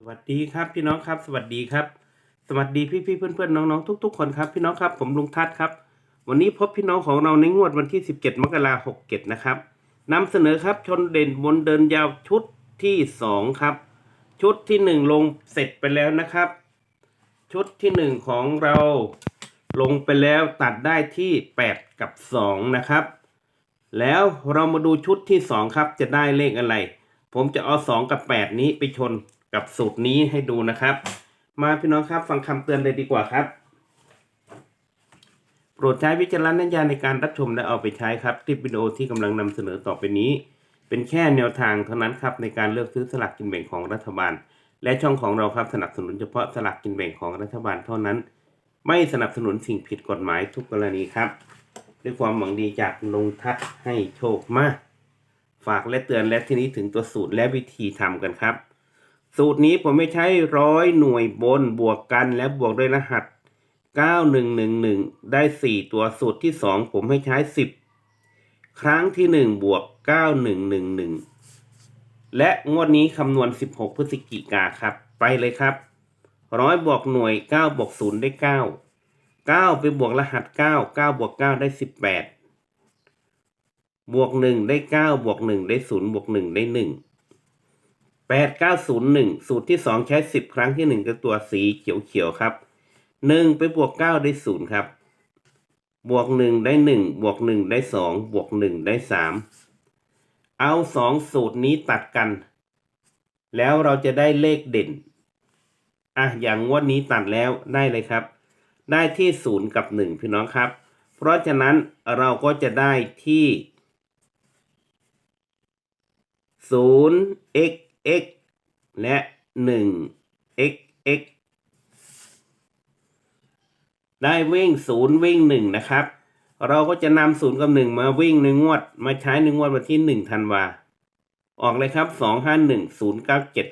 สวัสดีครับพี่น้องครับ สวัสดีครับ สวัสดีพี่พี่เพื่อนเพื่อนๆน้องๆทุก ๆ คนครับ พี่น้องครับผมลุงทัศน์ครับ วันนี้พบพี่น้องของเราในงวดวันที่ 17 มกราคม67นะครับนำเสนอครับชนเด่นบนเดินยาวชุดที่ 2 ครับ ชุดที่ 1 ลงเสร็จไปแล้วนะครับ ชุดที่ 1 ของเราลงไปแล้วตัดได้ที่ 8 กับ 2 นะครับ แล้วเรามาดูชุดที่ 2 ครับจะได้เลขอะไร ผมจะเอา 2 กับ 8 นี้ไปชน กับสูตรนี้ให้ดูนะครับ มาพี่น้องครับฟังคำเตือนเลยดีกว่าครับ โปรดใช้วิจารณญาณในการรับชมและเอาไปใช้ครับคลิปวิดีโอที่กำลังนำเสนอต่อไปนี้ เป็นแค่แนวทางเท่านั้นครับในการเลือกซื้อสลากกินแบ่งของรัฐบาล และช่องของเราครับสนับสนุนเฉพาะสลากกินแบ่งของรัฐบาลเท่านั้น ไม่สนับสนุนสิ่งผิดกฎหมายทุกกรณีครับด้วยความหวังดีจากลุงทัศให้โชคมาก ฝากและเตือนและที่นี้ถึงตัวสูตรและวิธีทำกันครับ สูตรนี้ผมไม่ใช้ร้อยหน่วยบนบวกกันและบวกด้วยรหัส 9111 ได้ 4 ตัวสูตรที่ 2 ผมให้ใช้ 10 ครั้งที่ 1 บวก 9111 และงวดนี้คำนวณ 16 พฤศจิกาครับ ไปเลยครับร้อยบวกหน่วย 9 บวก 0 ได้ 9 9 ไปบวกรหัส 9 9 บวก 9 ได้ 18 บวก 1 ได้ 9 บวก 1 ได้ 0 บวก 1 ได้ 1 แปดเก้าศูนย์หนึ่งสูตรที่สองใช้สิบครั้งที่หนึ่งก็ตัวสีเขียวเขียวๆครับหนึ่งไปบวกเก้าได้ศูนย์ครับ บวกหนึ่งได้หนึ่งบวกหนึ่งได้สองบวกหนึ่งได้สามเอาสองสูตรนี้ตัดกัน แล้วเราจะได้เลขเด่นอะอย่างงวดนี้ตัดแล้วได้เลยครับ ได้ที่ศูนย์กับหนึ่งพี่น้องครับ เพราะฉะนั้นเราก็จะได้ที่ศูนย์ x x และหนึ่ง x x ได้วิ่งศูนย์วิ่งหนึ่งนะครับ เราก็จะนำศูนย์กับหนึ่งมาวิ่งในงวด มาใช้ในงวดวันที่หนึ่งธันวา ออกเลยครับสองห้าหนึ่งศูนย์เก้าเจ็ด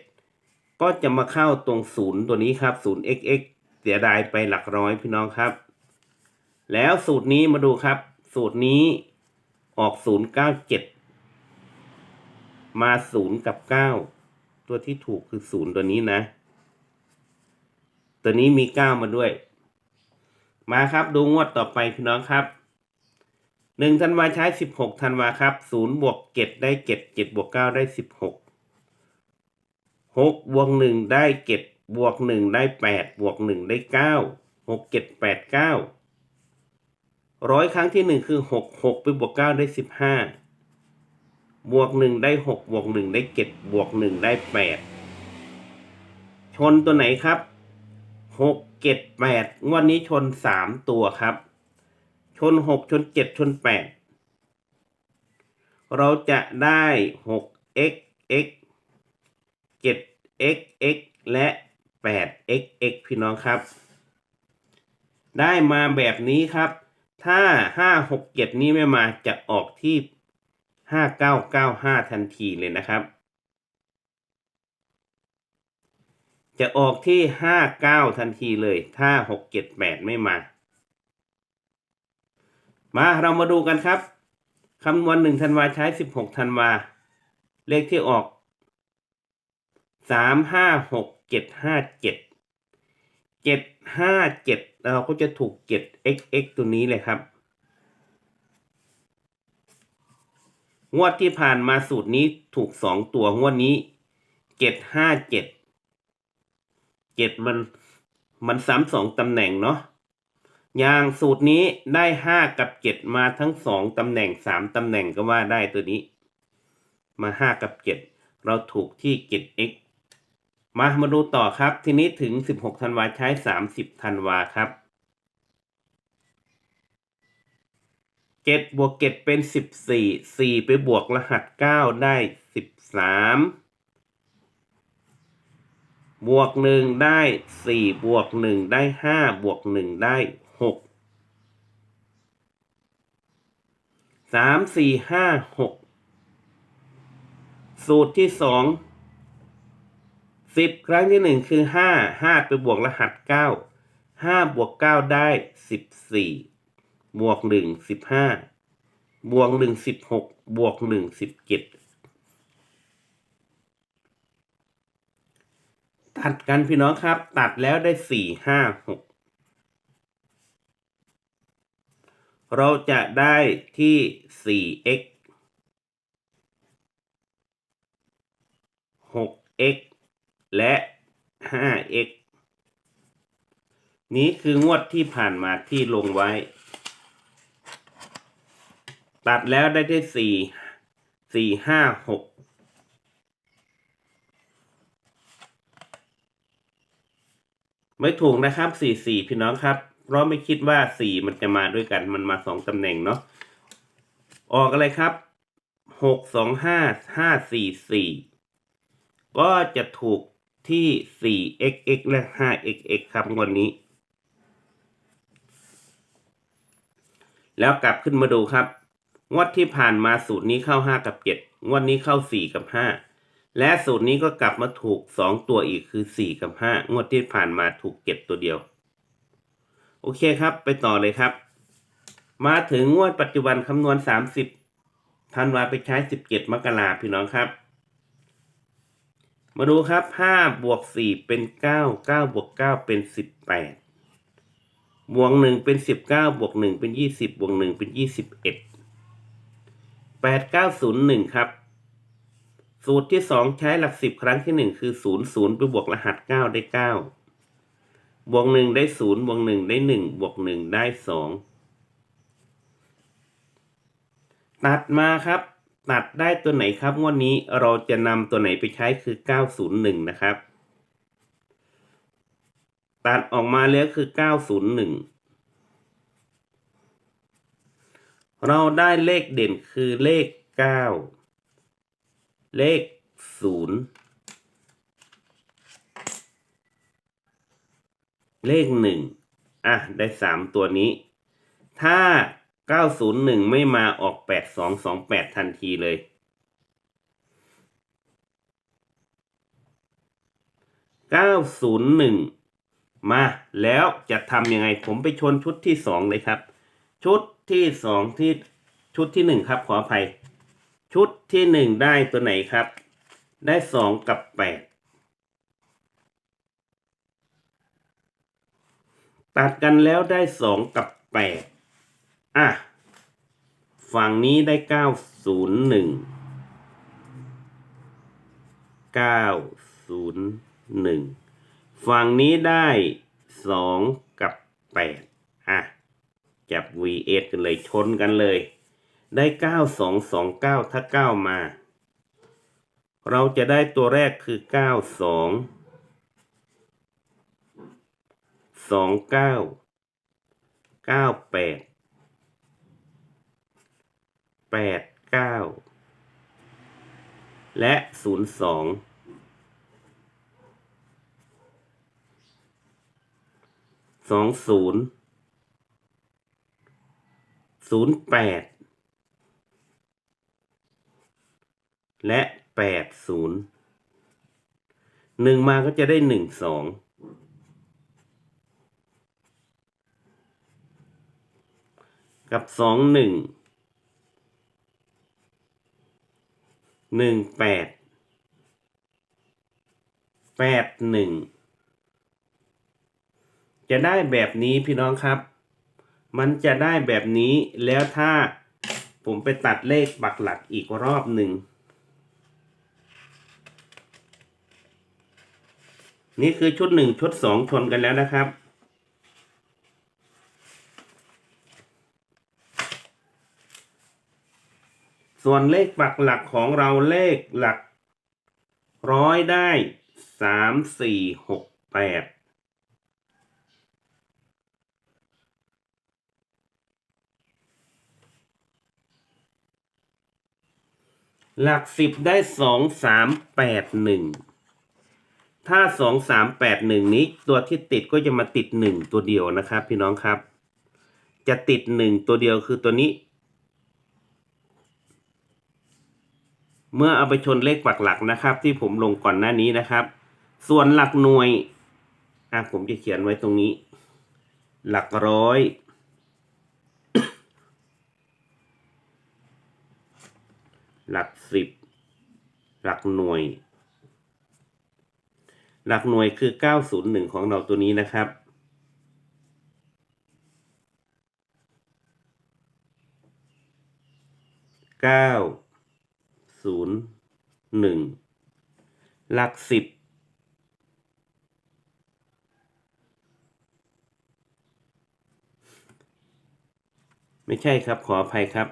ก็จะมาเข้าตรงศูนย์ตัวนี้ครับศูนย์ x x เสียดายไปหลักร้อยพี่น้องครับ แล้วสูตรนี้มาดูครับ สูตรนี้ออกศูนย์เก้าเจ็ดมาศูนย์กับเก้า ตัวที่ถูกคือศูนย์ตัวนี้นะ ตัวนี้มีเก้ามาด้วย มาครับดูงวดต่อไปพี่น้องครับหนึ่งธันวาใช้สิบหกธันวาครับศูนย์บวกเจ็ดได้เจ็ดเจ็ดบวกเก้าได้สิบหกหกบวกหนึ่งได้เจ็ดบวกหนึ่งได้แปดบวกหนึ่งได้เก้าหกเจ็ดแปดเก้าร้อยครั้งที่หนึ่งคือหกหกไปบวกเก้าได้สิบห้า บวกหนึ่งได้หกบวกหนึ่งได้เจ็ดบวกหนึ่งได้แปดชนตัวไหนครับหกเจ็ดแปดงวดนี้ชนสามตัวครับ ชนหกชนเจ็ดชนแปดเราจะได้หก x x เจ็ด x x และแปด x x พี่น้องครับ ได้มาแบบนี้ครับ ถ้าห้าหกเจ็ดนี้ไม่มาจะออกที่ ห้าเก้าเก้าห้าทันทีเลยนะครับ จะออกที่ห้าเก้าทันทีเลย ถ้าหกเจ็ดแปดไม่มา มาเรามาดูกันครับคำนวณหนึ่งธันวาใช้สิบหกธันวา เลขที่ออกสามห้าหกเจ็ดห้าเจ็ดเจ็ดห้าเจ็ดเราก็จะถูกเจ็ด xx ตัวนี้เลยครับ งวดที่ผ่านมาสูตรนี้ถูกสองตัวงวดนี้เจ็ดห้าเจ็ดเจ็ดมันมันซ้ำสองตำแหน่งเนาะอย่างสูตรนี้ได้ห้ากับเจ็ดมาทั้งสองตำแหน่งสามตำแหน่งก็ว่าได้ตัวนี้ มาห้ากับเจ็ดเราถูกที่เจ็ด x มามาดูต่อครับ ทีนี้ถึงสิบหกธันวาใช้สามสิบธันวาครับ เจ็ดบวกเจ็ดเป็นสิบสี่สี่ไปบวกรหัสเก้าได้สิบสามบวกหนึ่งได้สี่บวกหนึ่งได้ห้าบวกหนึ่งได้หกสามสี่ห้าหกสูตรที่สองสิบครั้งที่หนึ่งคือห้าห้าไปบวกรหัสเก้าห้าบวกเก้าได้สิบสี่ บวกหนึ่งสิบห้าบวกหนึ่งสิบหกบวกหนึ่งสิบเจ็ดตัดกันพี่น้องครับ ตัดแล้วได้สี่ห้าหกเราจะได้ที่สี่ x หก x และ 5x นี้คืองวดที่ผ่านมาที่ลงไว้ ตัดแล้วได้ที่สี่สี่ห้าหกไม่ถูกนะครับสี่สี่พี่น้องครับ เพราะไม่คิดว่าสี่มันจะมาด้วยกันมันมาสองตำแหน่งเนาะออกอะไรครับหกสองห้าห้าสี่สี่ก็จะถูกที่สี่ x x และ 5xx ครับงวดนี้ แล้วกลับขึ้นมาดูครับ งวดที่ผ่านมาสูตรนี้เข้า 5 กับ 7 งวดนี้เข้า 4 กับ 5 และสูตรนี้ก็กลับมาถูก 2 ตัวอีกคือ 4 กับ 5 งวดที่ผ่านมาถูกเก็บตัวเดียว โอเคครับ ไปต่อเลยครับ มาถึงงวดปัจจุบันคำนวณ 30ธันวาไปใช้ 17 มกราพี่น้องครับ มาดูครับ 5 บวก 4 เป็น 9 9 บวก 9 เป็น 18 บวก 1 เป็น 19 บวก 1 เป็น 20 บวก 1 เป็น 21 8 9 0 1 ครับ สูตรที่ 2 ใช้หลัก 10 ครั้งที่ 1 คือ 0 0 ไปบวกรหัส 9 ได้ 9 บวก 1 ได้ 0 บวก 1 ได้ 1 บวก 1 ได้ 2 ตัดมาครับ ตัดได้ตัวไหนครับงวดนี้เราจะนำตัวไหนไปใช้คือ 901 นะครับ ตัดออกมาแล้วคือ 901 เราได้เลขเด่นคือเลข 9 เลข 0 เลข 1 อะ ได้ 3 ตัวนี้ ถ้า 901 ไม่มาออก 8228 ทันทีเลย 901 มาแล้วจะทำยังไงผมไปชนชุดที่ 2 เลยครับ ชุด ที่สองที่ชุดที่หนึ่งครับขออภัย ชุดที่หนึ่งได้ตัวไหนครับ ได้สองกับแปดตัดกันแล้วได้สองกับแปดอะ ฝั่งนี้ได้เก้าศูนย์หนึ่งเก้าศูนย์หนึ่งฝั่งนี้ได้สองกับแปดอะ จับ VS กันเลยชนกันเลย ได้ 9229 ถ้า 9 มา เราจะได้ตัวแรกคือ 92 29 98 89 และ 02สองศูนย์ ศูนย์แปดและแปดศูนย์หนึ่งมาก็จะได้หนึ่งสองกับสองหนึ่งหนึ่งแปดแปดหนึ่งจะได้แบบนี้พี่น้องครับ มันจะได้แบบนี้แล้วถ้าผมไปตัดเลขปักหลักอีกรอบหนึ่ง นี่คือชุดหนึ่งชุดสองชนกันแล้วนะครับ ส่วนเลขปักหลักของเราเลขหลักร้อยได้สามสี่หกแปด หลักสิบได้สองสามแปดหนึ่งถ้าสองสามแปดหนึ่งนี้ตัวที่ติดก็จะมาติดหนึ่งตัวเดียวนะครับ พี่น้องครับ จะติดหนึ่งตัวเดียวคือตัวนี้ เมื่อเอาไปชนเลขปักหลักนะครับ ที่ผมลงก่อนหน้านี้นะครับ ส่วนหลักหน่วยอะผมจะเขียนไว้ตรงนี้ หลักร้อย หลักสิบ หลักหน่วย หลักหน่วยคือ 901 ของเราตัวนี้นะครับ เก้าศูนย์หนึ่งหลักสิบไม่ใช่ครับขออภัยครับ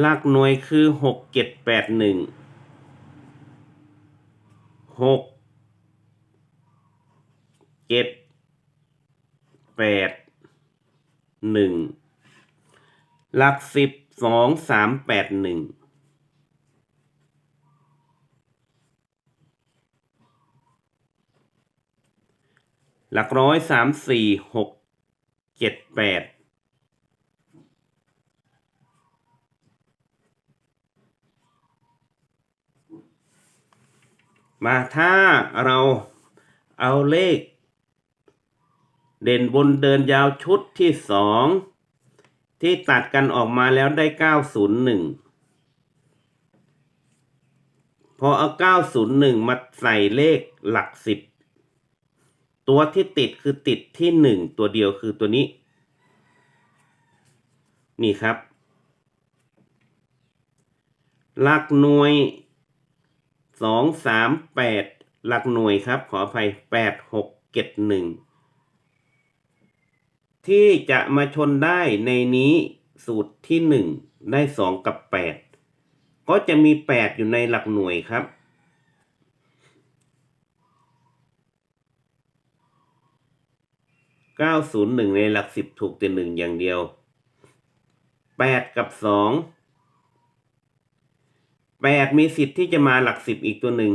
หลักหน่วยคือหกเจ็ดแปดหนึ่งหกเจ็ดแปดหนึ่งหลักสิบสองสามแปดหนึ่งหลักร้อยสามสี่หกเจ็ดแปด มาถ้าเราเอาเลข เด่นบนเดินยาวชุดที่สองที่ตัดกันออกมาแล้วได้เก้าศูนย์หนึ่งพอเอาเก้าศูนย์หนึ่งมาใส่เลขหลักสิบตัวที่ติดคือติดที่หนึ่งตัวเดียวคือตัวนี้ นี่ครับ หลักหน่วย สองสามแปดหลักหน่วยครับ ขออภัยแปดหกเจ็ดหนึ่งที่จะมาชนได้ในนี้สูตรที่หนึ่งได้สองกับแปดก็จะมีแปดอยู่ในหลักหน่วยครับเก้าศูนย์หนึ่งในหลักสิบถูกแต่หนึ่งอย่างเดียวแปดกับสอง แปดมีสิทธิ์ที่จะมาหลักสิบอีกตัวหนึ่ง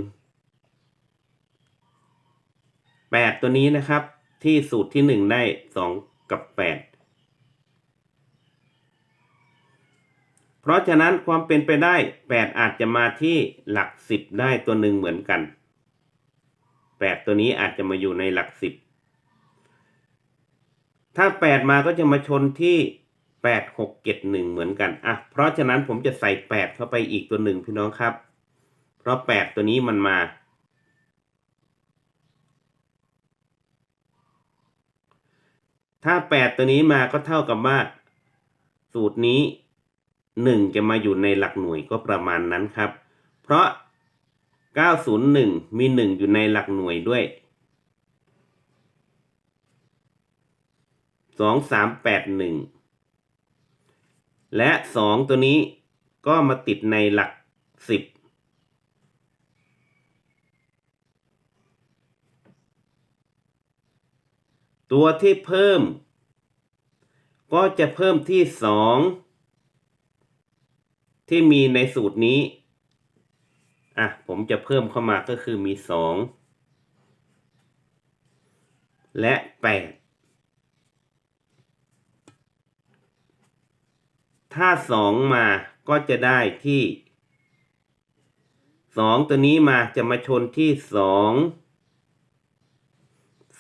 แปดตัวนี้นะครับ ที่สูตรที่หนึ่งได้สองกับแปดเพราะฉะนั้นความเป็นไปได้แปดอาจจะมาที่หลักสิบได้ตัวหนึ่งเหมือนกันแปดตัวนี้อาจจะมาอยู่ในหลักสิบถ้าแปดมาก็จะมาชนที่ แปดหกเจ็ดหนึ่งเหมือนกันอะเพราะฉะนั้นผมจะใส่แปดเข้าไปอีกตัวหนึ่งพี่น้องครับ เพราะแปดตัวนี้มันมา ถ้าแปดตัวนี้มาก็เท่ากับว่า สูตรนี้หนึ่งจะมาอยู่ในหลักหน่วยก็ประมาณนั้นครับ เพราะ 901 มีหนึ่งอยู่ในหลักหน่วยด้วยสองสาม และ 2 ตัวนี้ก็มาติดในหลัก 10 ตัวที่เพิ่ม ก็จะเพิ่มที่ 2 ที่มีในสูตรนี้ อะ ผมจะเพิ่มเข้ามาก็คือมี 2 และ 8 ถ้าสองมาก็จะได้ที่สองตัวนี้มาจะมาชนที่สอง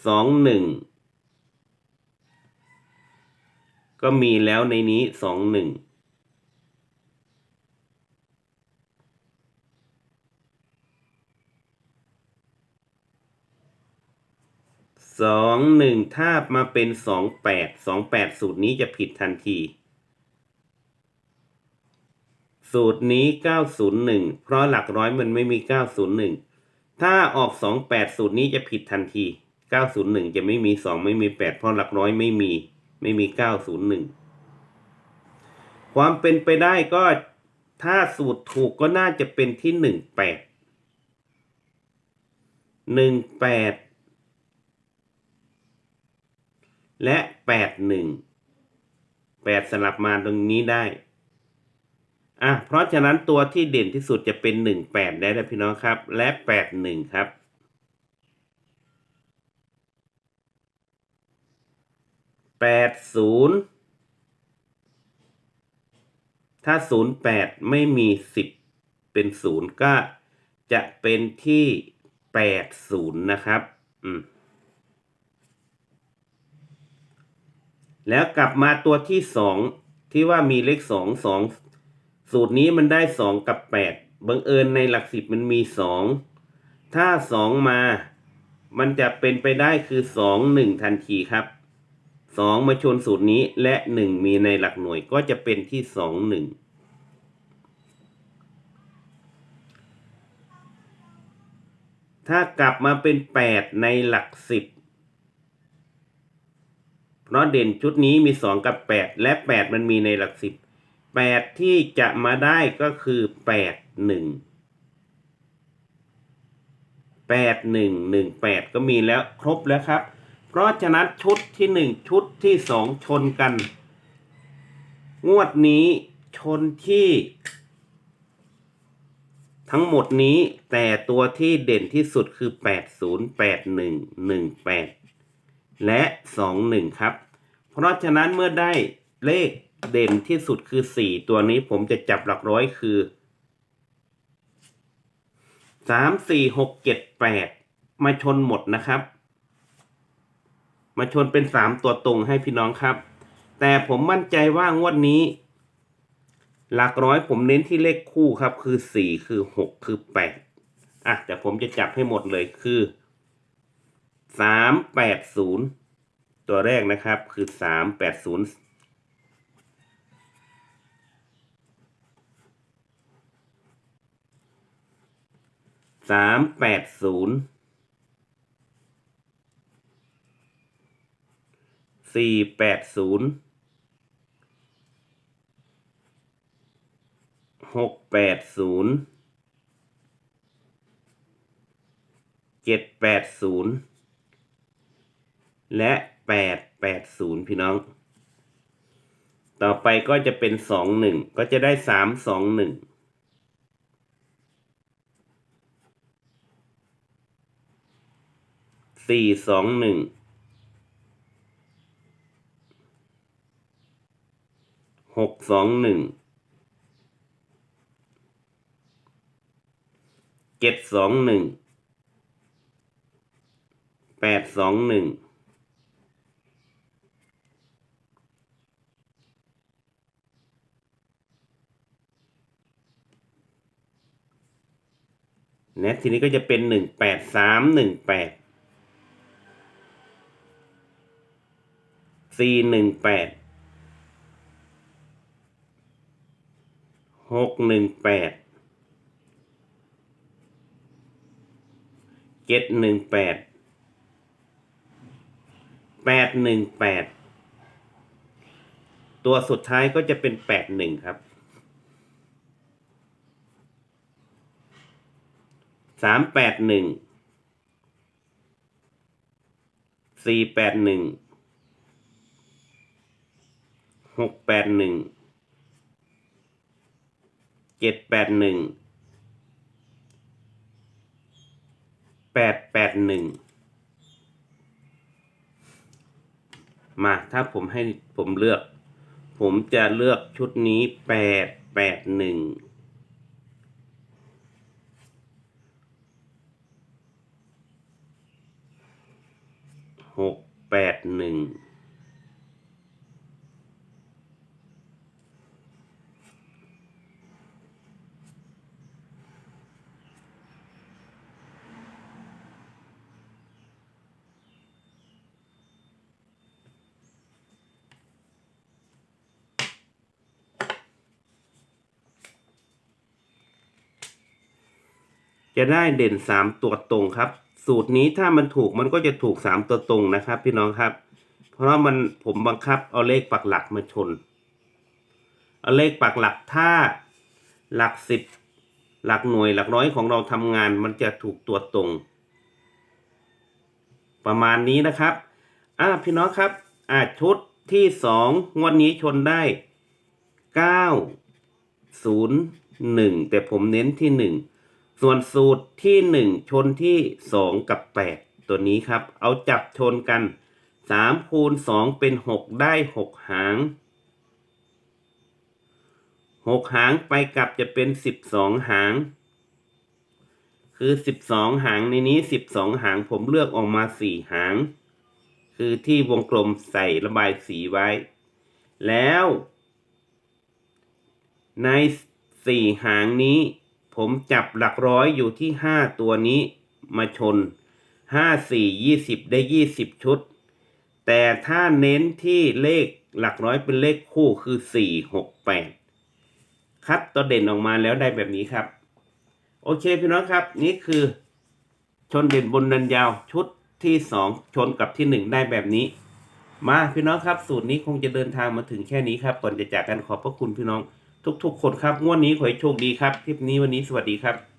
สองหนึ่งก็มีแล้วในนี้สองหนึ่งสองหนึ่งถ้ามาเป็นสองแปดสองแปดสูตรนี้จะผิดทันที สูตรนี้ 901 เพราะหลักร้อยมันไม่มี 901 ถ้าออก 28 สูตรนี้จะผิดทันที 901 จะไม่มี 2 ไม่มี 8 เพราะหลักร้อยไม่มี ไม่มี 901 ความเป็นไปได้ก็ถ้าสูตรถูกก็น่าจะเป็นที่ 18 18 และ 81 8 สลับมาตรงนี้ได้ อะเพราะฉะนั้นตัวที่เด่นที่สุดจะเป็นหนึ่งแปดได้แล้วพี่น้องครับ และแปดหนึ่งครับแปดศูนย์ถ้าศูนย์แปดไม่มีสิบเป็นศูนย์ก็จะเป็นที่แปดศูนย์นะครับ อืมแล้วกลับมาตัวที่สองที่ว่ามีเลขสองสอง สูตรนี้มันได้สองกับแปดบังเอิญในหลักสิบมันมีสองถ้าสองมา มันจะเป็นไปได้คือสองหนึ่งทันทีครับสองมาชนสูตรนี้และหนึ่งมีในหลักหน่วยก็จะเป็นที่สองหนึ่งถ้ากลับมาเป็นแปดในหลักสิบเพราะเด่นชุดนี้มีสองกับแปดและแปดมันมีในหลักสิบ แปดที่จะมาได้ก็คือแปดหนึ่งแปดหนึ่งหนึ่งแปดก็มีแล้วครบแล้วครับ เพราะฉะนั้นชุดที่หนึ่งชุดที่สองชนกัน งวดนี้ชนที่ ทั้งหมดนี้แต่ตัวที่เด่นที่สุดคือ80 81 18แปดหนึ่งหนึ่งแปดและ21ครับ เพราะฉะนั้นเมื่อได้เลข เด่นที่สุดคือ4ตัวนี้ผมจะจับหลักร้อยคือสามสี่หกเจ็ดแปดมาชนหมดนะครับ มาชนเป็นสามตัวตรงให้พี่น้องครับ แต่ผมมั่นใจว่างวดนี้ หลักร้อยผมเน้นที่เลขคู่ครับคือสี่คือหกคือแปดอะแต่ผมจะจับให้หมดเลยคือสามแปดศูนย์ตัวแรกนะครับคือสามแปดศูนย์ สามแปดศูนย์สี่แปดศูนย์หกแปดศูนย์เจ็ดแปดศูนย์และแปดแปดศูนย์พี่น้อง ต่อไปก็จะเป็นสองหนึ่งก็จะได้สามสองหนึ่ง สี่สองหนึ่งหกสองหนึ่งเจ็ดสองหนึ่งแปดสองหนึ่งและทีนี้ก็จะเป็นหนึ่งแปดสามหนึ่งแปด สี่หนึ่งแปดหกหนึ่งแปดเจ็ดหนึ่งแปดแปดหนึ่งแปดตัวสุดท้ายก็จะเป็นแปดหนึ่งครับสามแปดหนึ่งสี่แปดหนึ่ง หกแปดหนึ่งเจ็ดแปดหนึ่งแปดแปดหนึ่งมาถ้าผมให้ผมเลือก ผมจะเลือกชุดนี้แปดแปดหนึ่งหกแปดหนึ่ง จะได้เด่นสามตัวตรงครับ สูตรนี้ถ้ามันถูกมันก็จะถูกสามตัวตรงนะครับ พี่น้องครับ เพราะมันผมบังคับเอาเลขปักหลักมาชน เอาเลขปักหลักถ้าหลักสิบหลักหน่วยหลักร้อยของเราทำงานมันจะถูกตัวตรง ประมาณนี้นะครับอ่าพี่น้องครับอ่าชุดที่สองงวดนี้ชนได้เก้าศูนย์หนึ่งแต่ผมเน้นที่หนึ่ง ส่วนสูตรที่หนึ่งชนที่สองกับแปดตัวนี้ครับ เอาจับชนกันสามคูณสองเป็นหกได้หกหางหกหางไปกลับจะเป็นสิบสองหาง คือสิบสองหางในนี้สิบสองหางผมเลือกออกมาสี่หาง คือที่วงกลมใส่ระบายสีไว้ แล้ว ในสี่หางนี้ ผมจับหลักร้อยอยู่ที่ห้าตัวนี้มาชนห้าสี่ยี่สิบได้ยี่สิบชุด แต่ถ้าเน้นที่เลขหลักร้อยเป็นเลขคู่คือสี่หกแปดคัดตัวเด่นออกมาแล้วได้แบบนี้ครับ โอเคพี่น้องครับ นี่คือชนเด่นบนนันยาวชุดที่สองชนกับที่หนึ่งได้แบบนี้ มาพี่น้องครับ สูตรนี้คงจะเดินทางมาถึงแค่นี้ครับก่อนจะจากกันขอบพระคุณพี่น้อง ทุกๆคนครับงวดนี้ขอให้โชคดีครับ คลิปนี้วันนี้สวัสดีครับ